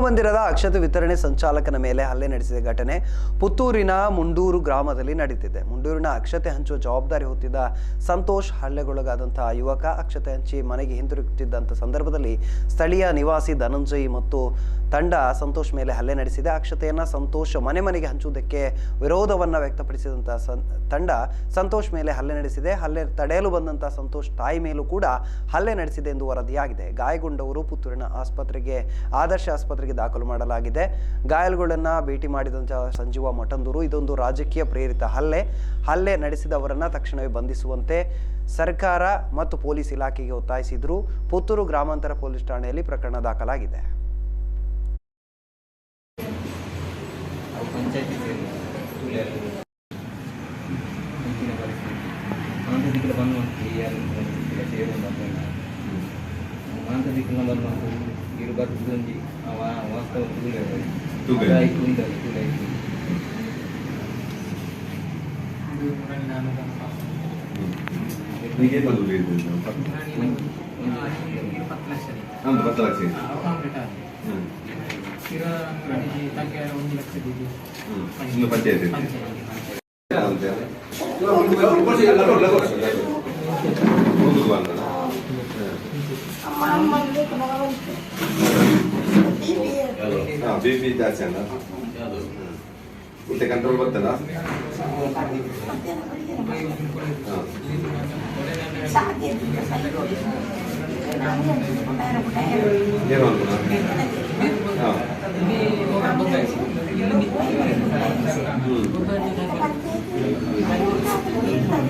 ಮಂದಿರದ ಅಕ್ಷತೆ ವಿತರಣೆ ಸಂಚಾಲಕನ ಮೇಲೆ ಹಲ್ಲೆ ನಡೆಸಿದ ಘಟನೆ ಪುತ್ತೂರಿನ ಮುಂಡೂರು ಗ್ರಾಮದಲ್ಲಿ ನಡೆದಿದೆ. ಮುಂಡೂರಿನ ಅಕ್ಷತೆ ಹಂಚುವ ಜವಾಬ್ದಾರಿ ಹೊತ್ತಿದ್ದ ಸಂತೋಷ್ ಹಲ್ಲೆಗೊಳಗಾದಂತಹ ಯುವಕ ಅಕ್ಷತೆ ಹಂಚಿ ಮನೆಗೆ ಹಿಂತಿರುಗುತ್ತಿದ್ದಂಥ ಸಂದರ್ಭದಲ್ಲಿ ಸ್ಥಳೀಯ ನಿವಾಸಿ ಧನಂಜಯ್ ಮತ್ತು ತಂಡ ಸಂತೋಷ್ ಮೇಲೆ ಹಲ್ಲೆ ನಡೆಸಿದೆ. ಅಕ್ಷತೆಯನ್ನ ಸಂತೋಷ್ ಮನೆ ಮನೆಗೆ ಹಂಚುವುದಕ್ಕೆ ವಿರೋಧವನ್ನ ವ್ಯಕ್ತಪಡಿಸಿದಂತಹ ಸಂ, ತಂಡ ಸಂತೋಷ್ ಮೇಲೆ ಹಲ್ಲೆ ನಡೆಸಿದೆ. ಹಲ್ಲೆ ತಡೆಯಲು ಬಂದಂಥ ಸಂತೋಷ್ ತಾಯಿ ಮೇಲೂ ಕೂಡ ಹಲ್ಲೆ ನಡೆಸಿದೆ ಎಂದು ವರದಿಯಾಗಿದೆ. ಗಾಯಗೊಂಡವರು ಪುತ್ತೂರಿನ ಆಸ್ಪತ್ರೆಗೆ, ಆದರ್ಶ ಆಸ್ಪತ್ರೆಗೆ ದಾಖಲು ಮಾಡಲಾಗಿದೆ. ಗಾಯಾಳುಗಳನ್ನು ಭೇಟಿ ಮಾಡಿದಂತಹ ಸಂಜೀವ ಮಠಂದೂರು ಇದೊಂದು ರಾಜಕೀಯ ಪ್ರೇರಿತ ಹಲ್ಲೆ. ಹಲ್ಲೆ ನಡೆಸಿದವರನ್ನ ತಕ್ಷಣವೇ ಬಂಧಿಸುವಂತೆ ಸರ್ಕಾರ ಮತ್ತು ಪೊಲೀಸ್ ಇಲಾಖೆಗೆ ಒತ್ತಾಯಿಸಿದ್ರು. ಪುತ್ತೂರು ಗ್ರಾಮಾಂತರ ಪೊಲೀಸ್ ಠಾಣೆಯಲ್ಲಿ ಪ್ರಕರಣ ದಾಖಲಾಗಿದೆ. ಅವು ಪರಿಸ್ಥಿತಿ. ಮಾಂಸ ದಿಕ್ಕಲು Tubig. Kahit undan, kulay. Mura nila ano lang pa. Bigay pa ulit din. Mura nila. Ang bakat talaga siya. Ako ang betal. Kira ang tagya raw nila sa dito. Sino pa siya? Pansiya. Pansiya. B P ಜಾಸ್ತಿ ಅಲ್ಲ ಮತ್ತೆ control ಬರ್ತಲ್ಲ ಹಾಂ ಏನು ಅನ್ಕೋಣ ಹಾಂ ಹ್ಞೂ